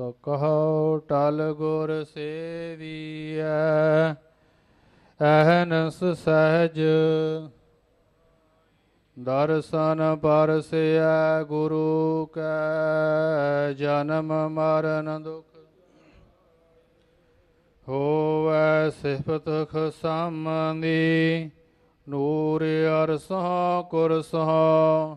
ਸੋ ਕਹੋ ਟਲ ਗੁਰ ਸੇਵੀਐ ਅਹਨਸ ਸਹਿਜ ਦਰਸ਼ਨ ਪਰਸਿਐ ਗੁਰੂ ਕੈ, ਜਨਮ ਮਰਨ ਦੁਖ ਹੋਵੈ ਸਿਫਤ ਖਸਮਦੀ ਨੂਰ ਅਰਸੋਂ ਕੁਰਸੋਂ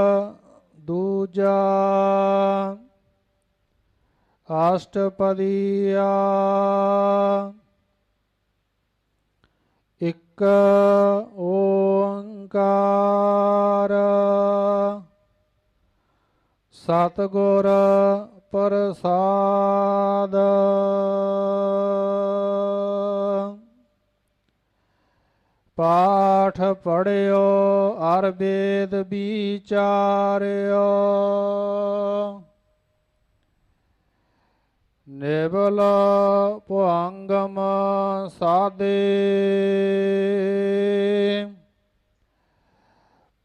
ਦੂਜਾ ਅਸ਼ਟਪਦੀਆ ਇਕ ਓੰਕਾਰ ਸਤਿਗੁਰ ਪ੍ਰਸਾਦ ਪਾਠ ਪੜਿਓ ਅਰ ਵੇਦ ਵਿਚਾਰਿਓ। ਨਿਬਲ ਪੁਆੰਗਮ ਸਾਦੇ।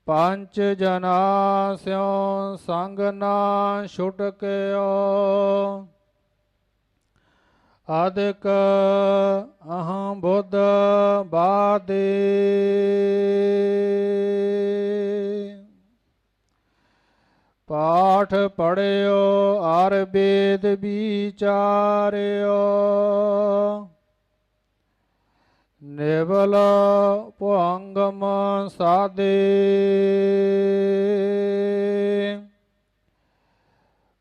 ਪੰਜ ਜਨਾ ਸਿਉ ਸੰਗ ਨਾ ਛੁਟਕਿਓ। ਆਦਿਕ ਅਹੰ ਬੁੱਧ ਬਾਦੇ। ਪਾਠ ਪੜਿਓ ਅਰ ਵੇਦ ਵਿਚਾਰਿਓ। ਨਿਵਲ ਪੁੰਗਮ ਸਾਦੇ।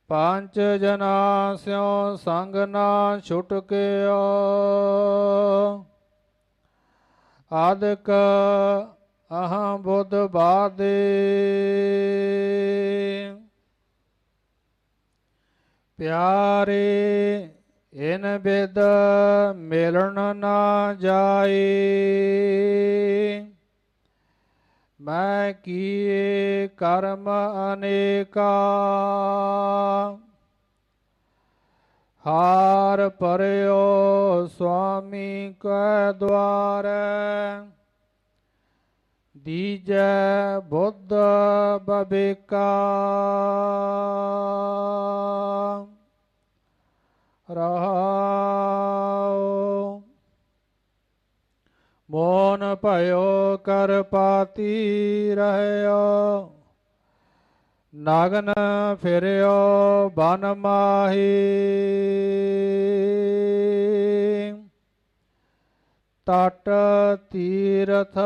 ਪੰਜ ਜਨਾ ਸਿਉ ਸੰਗ ਨਾ ਛੁਟਕਿਓ ਆਦਿਕ ਅਹੰ ਬੁੱਧ ਬਾਦੇ। ਪਿਆਰੇ, ਇਨ ਬਿਦ ਮਿਲਣ ਨਾ ਜਾਏ। ਮੈਂ ਕੀਏ ਕਰਮ ਅਨੇਕਾ। ਹਾਰ ਪਰਿਓ ਸੁਆਮੀ ਕੈ ਦਵਾਰੈ ਦੀਜੈ ਬੁੱਧ ਬਬੇਕਾ। ਰਹਾਉ ਮੋਨ ਭਇਓ ਕਰ ਪਾਤੀ ਰਹਿਓ। ਨਗਨ ਫਿਰਿਓ ਬਨ ਮਾਹੀ। ਤਟ ਤੀਰਥ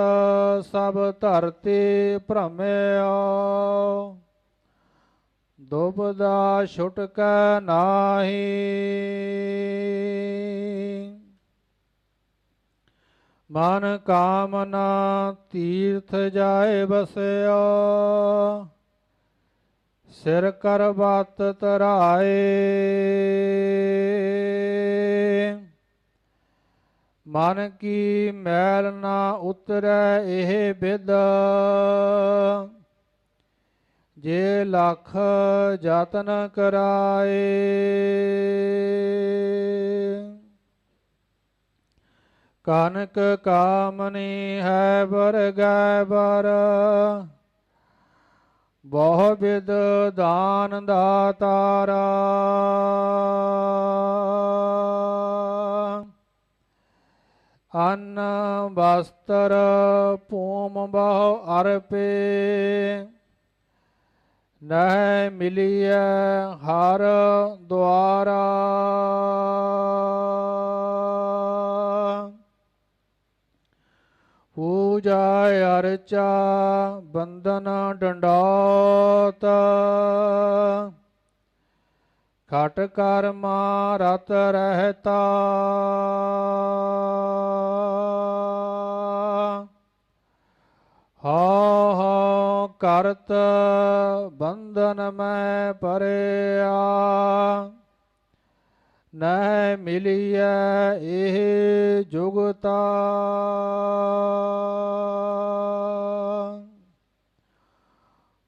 ਸਭ ਧਰਤੀ ਭ੍ਰਮਿਓ। ਦੁਬਦਾ ਛੁਟਕ ਨਾਹੀ। ਮਨ ਕਾਮਨਾ ਤੀਰਥ ਜਾਏ ਬਸਿਆ ਸਿਰ ਕਰ ਬਾਤ ਤਰਾਏ। ਮਨ ਕੀ ਮੈਲ ਨਾ ਉਤਰੈ ਇਹ ਬਿਦ। ਜੇ ਲੱਖ ਯਤਨ ਕਰਾਏ। ਕਨਕ ਕਾਮਨੀ ਹੈ ਬਰਗੈ ਬਰ ਬਹੁ ਵਿਦ ਦਾਨ ਦਾਤਾਰਾ। ਅੰਨ ਵਸਤਰ ਪੂਮ ਬਹੁ ਅਰਪੇ। ਨਹਿ ਮਿਲੀਐ ਹਰ ਦੁਆਰਾ। ਪੂਜਾ ਅਰਚਾ ਬੰਦਨ ਡੰਡੋਤ। ਖਟ ਕਰਮਾ ਰਤ ਰਹਤਾ। ਹਾਂ ਹਾਂ ਕਰਤ ਬੰਧਨ ਮੈਂ ਪਰਿਆ ਨਹਿ ਮਿਲੀਐ ਇਹ ਜੁਗਤਾ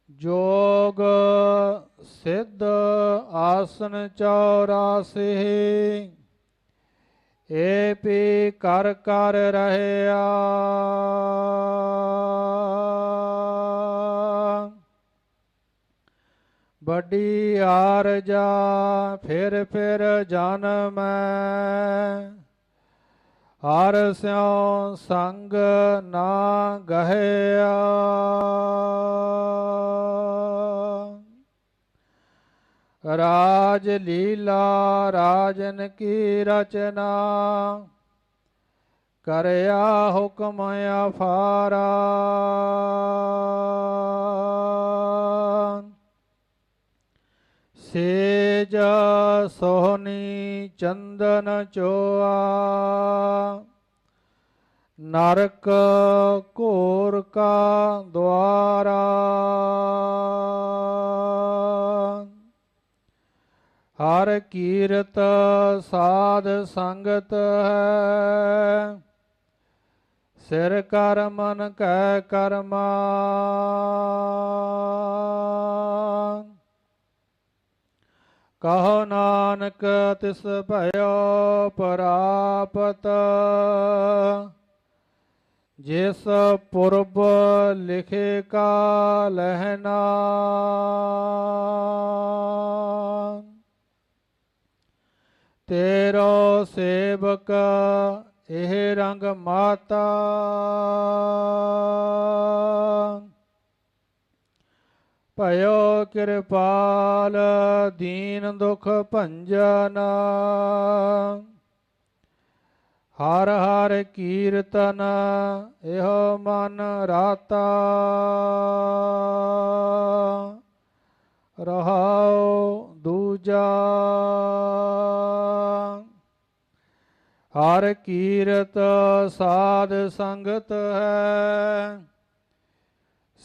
ਜੋਗ ਸਿੱਧ ਆਸਨ 84 ਏ ਪੀ ਕਰ ਕਰ ਰਹਿਆ। ਵੱਡੀ ਆਰਜਾ ਫਿਰ ਫਿਰ ਜਨਮੈ ਹਰ ਸਿਉ ਸੰਗ ਨਾ ਗਹਿਆ। ਰਾਜ ਲੀਲਾ ਰਾਜਨ ਕੀ ਰਚਨਾ, ਕਰਿਆ ਹੁਕਮ ਅਫਾਰਾ। ਸੇਜ ਸੋਹਣੀ ਚੰਦਨ ਚੋਆ। ਨਰਕ ਘੋਰ ਕਾ ਦੁਆਰਾ। ਹਰ ਕੀਰਤ ਸਾਧ ਸੰਗਤ ਹੈ। ਸਿਰ ਕਰ ਮਨ ਕੈ ਕਰਮਾ। ਕਹੋ ਨਾਨਕ ਤਿਸ ਭਇਓ ਪਰਾਪਤ। ਜਿਸ ਪੁਰਬ ਲਿਖੇ ਕਾ ਲਹਿਨਾ ਤੇਰਾ ਸੇਵਕ ਇਹ ਰੰਗ ਮਾਤਾ। ਭਇਓ ਕਿਰਪਾਲ, ਦੀਨ ਦੁਖ ਭੰਜਨ। ਹਰ ਹਰ ਕੀਰਤਨ ਇਹੋ ਮਨ ਰਾਤਾ। ਰਹਾਉ ਦੂਜਾ। ਹਰ ਕੀਰਤ ਸਾਧ ਸੰਗਤ ਹੈ।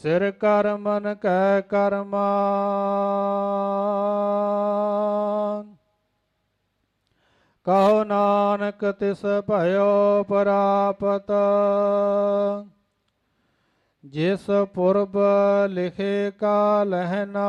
ਸਿਰ ਕਰ ਮਨ ਕੈ ਕਰਮਾ। ਕਹੋ ਨਾਨਕ ਤਿਸ ਭਇਓ ਪਰਾਪਤ। ਜਿਸ ਪੁਰਬ ਲਿਖੇ ਕਾ ਲਹਿਨਾ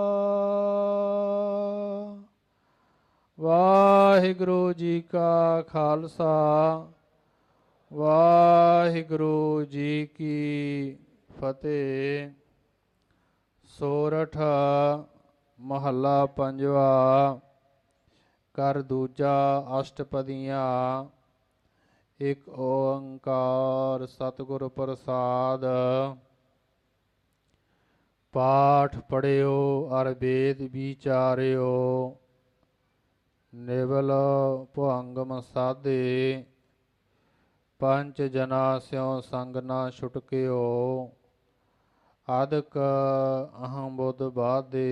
ਵਾਹਿਗੁਰੂ ਜੀ ਕਾ ਖਾਲਸਾ, ਵਾਹਿਗੁਰੂ ਜੀ ਕੀ ਫਤਿਹ। ਸੋਰਠ ਮਹੱਲਾ ਪੰਜਵਾ, ਕਰ ਦੂਜਾ ਅਸ਼ਟਪਦੀਆਂ। ਇੱਕ ਓੰਕਾਰ ਸਤਿਗੁਰ ਪ੍ਰਸਾਦ। ਪਾਠ ਪੜਿਓ, ਅਰ ਵੇਦ ਵਿਚਾਰਿਓ। ਨਿਵਲ ਭੁਅੰਗਮ ਸਾਧੇ ਪੰਜ ਜਨਾ ਸਿਉ ਸੰਗ ਨਾ ਛੁਟਕਿਓ ਆਦਿਕ ਅਹੰ ਬੁੱਧ ਬਾਦੇ